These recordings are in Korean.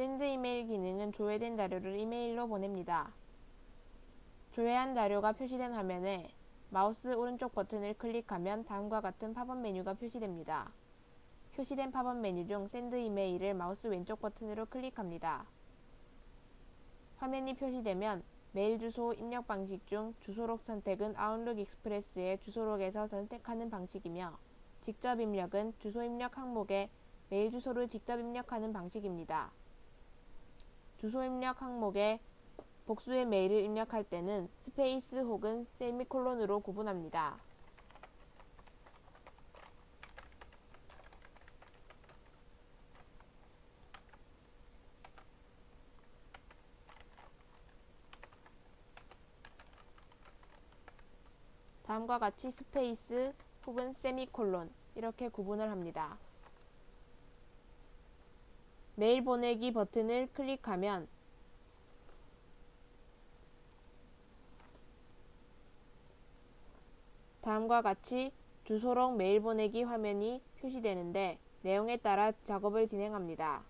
샌드 이메일 기능은 조회된 자료를 이메일로 보냅니다. 조회한 자료가 표시된 화면에 마우스 오른쪽 버튼을 클릭하면 다음과 같은 팝업 메뉴가 표시됩니다. 표시된 팝업 메뉴 중 샌드 이메일을 마우스 왼쪽 버튼으로 클릭합니다. 화면이 표시되면 메일 주소 입력 방식 중 주소록 선택은 아웃룩 익스프레스의 주소록에서 선택하는 방식이며 직접 입력은 주소 입력 항목에 메일 주소를 직접 입력하는 방식입니다. 주소 입력 항목에 복수의 메일을 입력할 때는 스페이스 혹은 세미콜론으로 구분합니다. 다음과 같이 스페이스 혹은 세미콜론 이렇게 구분을 합니다. 메일 보내기 버튼을 클릭하면 다음과 같이 주소록 메일 보내기 화면이 표시되는데 내용에 따라 작업을 진행합니다.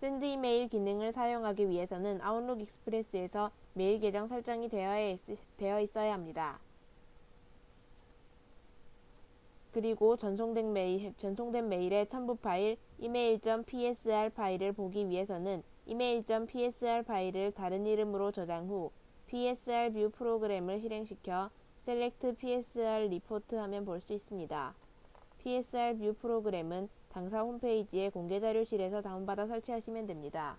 샌드 이메일 기능을 사용하기 위해서는 아웃룩 익스프레스에서 메일 계정 설정이 되어 있어야 합니다. 그리고 전송된 메일, 전송된 메일의 첨부 파일 email.psr 파일을 보기 위해서는 email.psr 파일을 다른 이름으로 저장 후 PSR 뷰 프로그램을 실행시켜 Select PSR Report 하면 볼 수 있습니다. PSR 뷰 프로그램은 당사 홈페이지의 공개자료실에서 다운받아 설치하시면 됩니다.